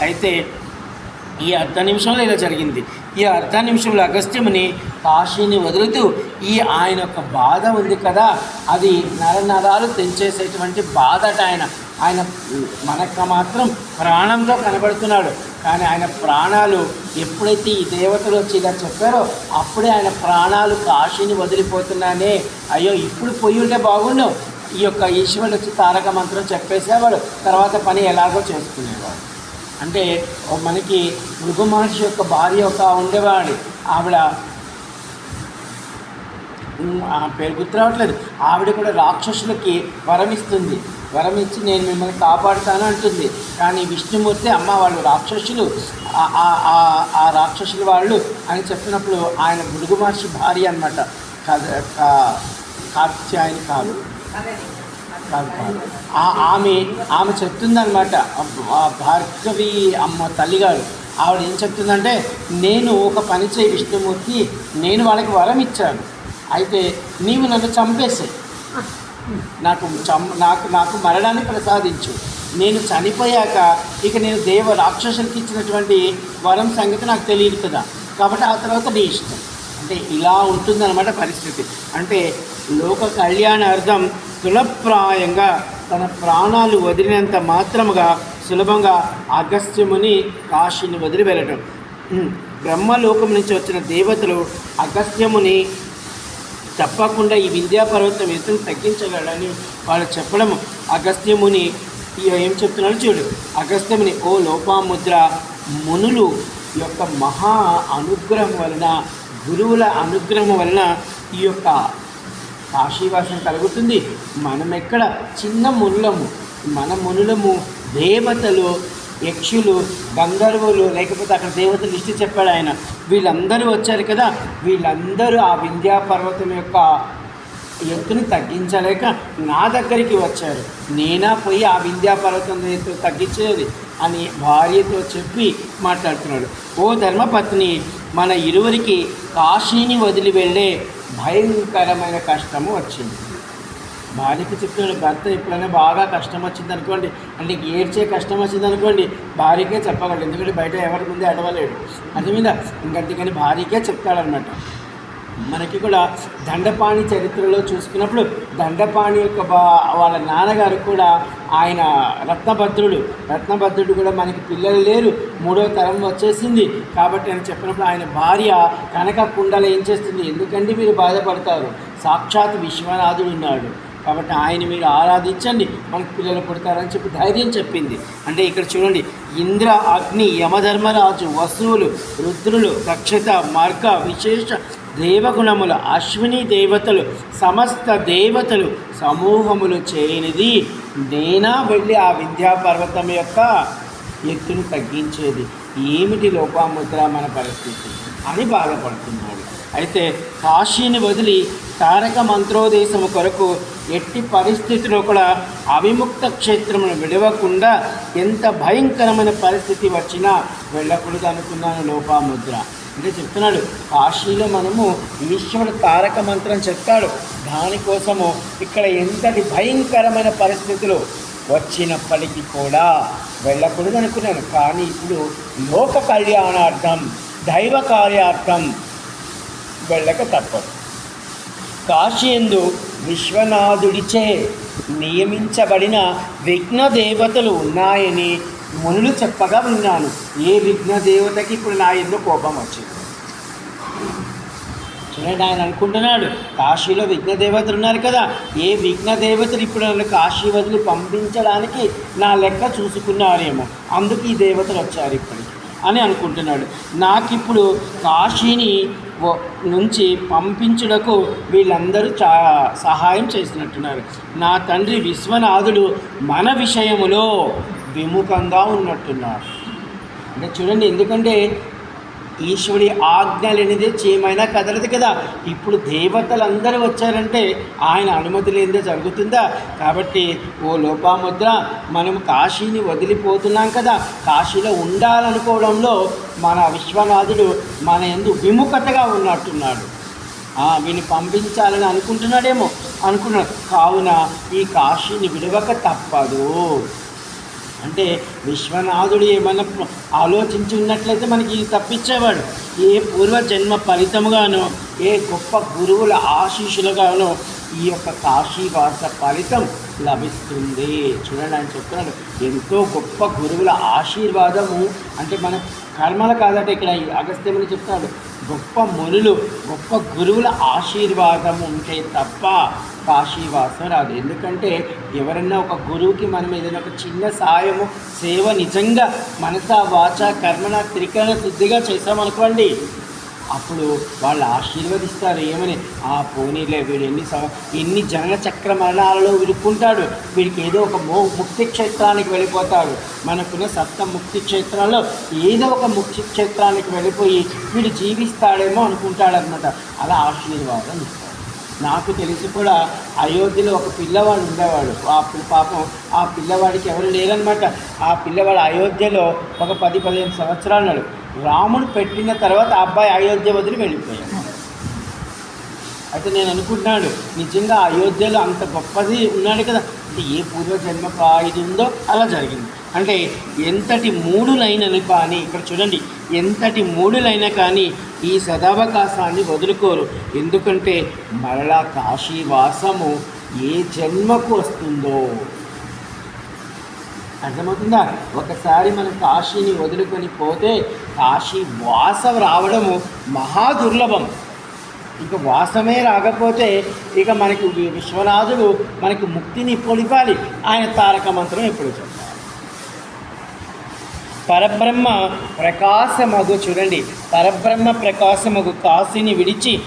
అయితే ఈ అర్ధ నిమిషంలో ఇలా జరిగింది. ఈ అర్ధ నిమిషంలో అగస్త్యముని కాశీని వదులుతూ ఈ ఆయన యొక్క బాధ ఉంది కదా అది నరనరాలు తెంచేసేటువంటి బాధట ఆయన. ఆయన మనకు మాత్రం ప్రాణంతో కనబడుతున్నాడు. కానీ ఆయన ప్రాణాలు ఎప్పుడైతే ఈ దేవతలు వచ్చి ఇలా చెప్పారో అప్పుడే ఆయన ప్రాణాలు కాశీని వదిలిపోతున్నానే. అయ్యో ఇప్పుడు పోయి ఉంటే బాగుండు. ఈ యొక్క ఈశ్వరుడు వచ్చి తారక మంత్రం చెప్పేసేవాడు. తర్వాత పని ఎలాగో చేసుకునేవాడు. అంటే మనకి మృగు మహర్షి యొక్క భార్య ఒక ఉండేవాడు. ఆవిడ పేరు గుర్తు రావట్లేదు ఆవిడ కూడా రాక్షసులకి వరం ఇస్తుంది వరం ఇచ్చి నేను మిమ్మల్ని కాపాడుతాను అంటుంది. కానీ విష్ణుమూర్తి అమ్మ వాళ్ళు రాక్షసులు ఆ- రాక్షసులు వాళ్ళు అని చెప్పినప్పుడు ఆయన మృగు మహర్షి భార్య అనమాట కాత్యాయని కాదు. కాదు కాదు ఆమె ఆమె చెప్తుందనమాట భార్గవి అమ్మ తల్లిగారు ఆవిడ ఏం చెప్తుందంటే నేను ఒక పని చేయి విష్ణుమూర్తి నేను వాళ్ళకి వరం ఇచ్చాను. అయితే నీవు నన్ను చంపేసే నాకు చం నాకు నాకు మరణాన్ని ప్రసాదించు. నేను చనిపోయాక ఇక నేను దేవ రాక్షసులకి ఇచ్చినటువంటి వరం సంగతి నాకు తెలియదు కదా. కాబట్టి ఆ తర్వాత నీ ఇష్టం. అంటే ఇలా ఉంటుందన్నమాట పరిస్థితి. అంటే లోక కళ్యాణార్థం సులభప్రాయంగా తన ప్రాణాలు వదిలినంత మాత్రముగా సులభంగా అగస్త్యముని కాశీని వదిలి వెళ్ళటం బ్రహ్మలోకం నుంచి వచ్చిన దేవతలు అగస్త్యముని తప్పకుండా ఈ విద్యాపర్వతం ఎత్తును తగ్గించగలని వాళ్ళు చెప్పడం అగస్త్యముని ఈ ఏం చెప్తున్నాడు చూడు. అగస్త్యముని ఓ లోపాముద్ర మునులు యొక్క మహా అనుగ్రహం వలన గురువుల అనుగ్రహం వలన ఈ యొక్క కాశీవాసం కలుగుతుంది. మనం ఎక్కడ చిన్న మునులము మన మునులము దేవతలు యక్షులు గంధర్వులు లేకపోతే అక్కడ దేవతలు లిస్టు చెప్పాడు ఆయన. వీళ్ళందరూ వచ్చారు కదా వీళ్ళందరూ ఆ వింధ్యా పర్వతం యొక్క ఎత్తుని తగ్గించలేక నా దగ్గరికి వచ్చారు. నేనా పోయి ఆ వింధ్యా పర్వతం ఎత్తు తగ్గించేది అని భార్యతో చెప్పి మాట్లాడుతున్నాడు. ఓ ధర్మపత్ని మన ఇరువురికి కాశీని వదిలి వెళ్ళే భయంకరమైన కష్టము వచ్చింది. భార్యకి చెప్తున్నాడు భర్త ఎప్పుడైనా బాగా కష్టం వచ్చింది అనుకోండి అంటే ఏడ్చే కష్టం వచ్చింది అనుకోండి భార్యకే చెప్పగలడు. ఎందుకంటే బయట ఎవరి ముందే అడవలేడు. అది మీద ఇంకంతకని భార్యకే చెప్తాడనమాట మనకి కూడా దండపాణి చరిత్రలో చూసుకున్నప్పుడు దండపాణి యొక్క వాళ్ళ నాన్నగారు కూడా ఆయన రత్నభద్రుడు. రత్నభద్రుడు కూడా మనకి పిల్లలు లేరు. మూడో తరం వచ్చేసింది. కాబట్టి అని చెప్పినప్పుడు ఆయన భార్య కనక కుండల ఏం చేస్తుంది? ఎందుకంటే మీరు బాధపడతారు? సాక్షాత్ విశ్వనాథుడు ఉన్నాడు. కాబట్టి ఆయన మీరు ఆరాధించండి. మనకు పిల్లలు పుడతారని చెప్పి ధైర్యం చెప్పింది. అంటే ఇక్కడ చూడండి. ఇంద్ర అగ్ని యమధర్మరాజు వసువులు రుద్రులు దక్షత మార్గ విశేష దేవగుణముల అశ్విని దేవతలు సమస్త దేవతలు సమూహములు చేయనిది. నేనా వెళ్ళి ఆ విద్యాపర్వతం యొక్క ఎత్తును తగ్గించేది. ఏమిటి లోపాముద్ర మన పరిస్థితి? అని బాధపడుతున్నాడు. అయితే కాశీని వదిలి తారక మంత్రోదేశము కొరకు ఎట్టి పరిస్థితిలో కూడా అవిముక్త క్షేత్రమును విడవకుండా ఎంత భయంకరమైన పరిస్థితి వచ్చినా వెళ్ళకూడదు అనుకున్నాను లోపాముద్ర. అంటే చెప్తున్నాడు. కాశీలో మనము ఈశ్వరుడు తారక మంత్రం చెప్తాడు. దానికోసము ఇక్కడ ఎంతటి భయంకరమైన పరిస్థితులు వచ్చినప్పటికీ కూడా వెళ్ళకూడదు అనుకున్నాను. కానీ ఇప్పుడు లోక కళ్యాణార్థం దైవ కార్యార్థం వెళ్ళక తప్పదు. కాశీయందు విశ్వనాథుడిచే నియమించబడిన విఘ్న దేవతలు ఉన్నాయని మునులు చెప్పగా విన్నాను ఏ విఘ్న దేవతకి ఇప్పుడు నా ఎన్నో కోపం వచ్చింది? చూడండి ఆయన అనుకుంటున్నాడు కాశీలో విఘ్న దేవతలు ఉన్నారు కదా ఏ విఘ్న దేవతలు ఇప్పుడు నన్ను కాశీ వదిలి పంపించడానికి నా లెక్క చూసుకున్నారేమో అందుకు ఈ దేవతలు వచ్చారు ఇప్పటికి అని అనుకుంటున్నాడు. నాకిప్పుడు కాశీని వ- నుంచి పంపించుటకు వీళ్ళందరూ చా సహాయం చేసినట్టున్నారు. నా తండ్రి విశ్వనాథుడు మన విషయములో విముఖంగా ఉన్నట్టున్నారు. అంటే చూడండి ఎందుకంటే ఈశ్వరి ఆజ్ఞ లేనిదే చేయమైనా కదలదు కదా. ఇప్పుడు దేవతలందరూ వచ్చారంటే ఆయన అనుమతి లేనిదే జరుగుతుందా? కాబట్టి ఓ లోపాముద్ర మనం కాశీని వదిలిపోతున్నాం కదా. కాశీలో ఉండాలనుకోవడంలో మన విశ్వనాథుడు మన ఎందు విముఖతగా ఉన్నట్టున్నాడు. వీని పంపించాలని అనుకుంటున్నాడేమో అనుకున్నాడు. కావున ఈ కాశీని విడవక తప్పదు. అంటే విశ్వనాథుడు ఏమన్నా ఆలోచించి ఉన్నట్లయితే మనకి ఇది తప్పించేవాడు. ఏ పూర్వజన్మ ఫలితముగానో ఏ గొప్ప గురువుల ఆశీస్సులుగానో ఈ యొక్క కాశీవాస ఫలితం లభిస్తుంది. చూడండి ఆయన చెప్తున్నాడు. ఎంతో గొప్ప గురువుల ఆశీర్వాదము. అంటే మన కర్మలు కాదంటే ఇక్కడ అగస్త్యముని చెప్తాడు గొప్ప మునులు గొప్ప గురువుల ఆశీర్వాదం ఉంటే తప్ప కాశీవాసం రాదు. ఎందుకంటే ఎవరన్నా ఒక గురువుకి మనం ఏదైనా ఒక చిన్న సాయము సేవ నిజంగా మనస వాచ కర్మణ త్రికరణ శుద్ధిగా చేసామనుకోండి అప్పుడు వాళ్ళు ఆశీర్వదిస్తారు ఏమని? ఆ పోనీలే వీడు ఎన్ని సవ ఎన్ని జనన చక్ర మరణాలలో విరుక్కుంటాడు వీడికి ఏదో ఒక మో ముక్తి క్షేత్రానికి వెళ్ళిపోతాడు. మనకున్న సప్త ముక్తి క్షేత్రాల్లో ఏదో ఒక ముక్తి క్షేత్రానికి వెళ్ళిపోయి వీడు జీవిస్తాడేమో అనుకుంటాడనమాట అలా ఆశీర్వాదం ఇస్తాడు నాకు తెలిసి కూడా అయోధ్యలో ఒక పిల్లవాడు ఉండేవాడు. ఆ పాపం ఆ పిల్లవాడికి ఎవరు లేరనమాట ఆ పిల్లవాడు అయోధ్యలో ఒక పది పదిహేను సంవత్సరాలు రాముడు పెట్టిన తర్వాత ఆ అబ్బాయి అయోధ్య వదిలి వెళ్ళిపోయాడు. అయితే నేను అనుకుంటున్నాడు నిజంగా అయోధ్యలో అంత గొప్పది ఉన్నాడు కదా అంటే ఏ పూర్వజన్మ ఇది ఉందో అలా జరిగింది. అంటే ఎంతటి మూడులైనను కానీ ఇక్కడ చూడండి ఎంతటి మూడులైనా కానీ ఈ సదావకాశాన్ని వదులుకోరు. ఎందుకంటే మరలా కాశీవాసము ఏ జన్మకు వస్తుందో అర్థమవుతుందా? ఒకసారి మనం కాశీని వదులుకొని పోతే కాశీ వాసం రావడము మహా దుర్లభం. ఇక వాసమే రాకపోతే ఇక మనకి విశ్వనాథుడు మనకి ముక్తిని పొలిపాలి ఆయన తారక మంత్రం ఎప్పుడు చెప్పాలి పరబ్రహ్మ ప్రకాశమగు చూడండి. పరబ్రహ్మ ప్రకాశమగు కాశీని విడిచి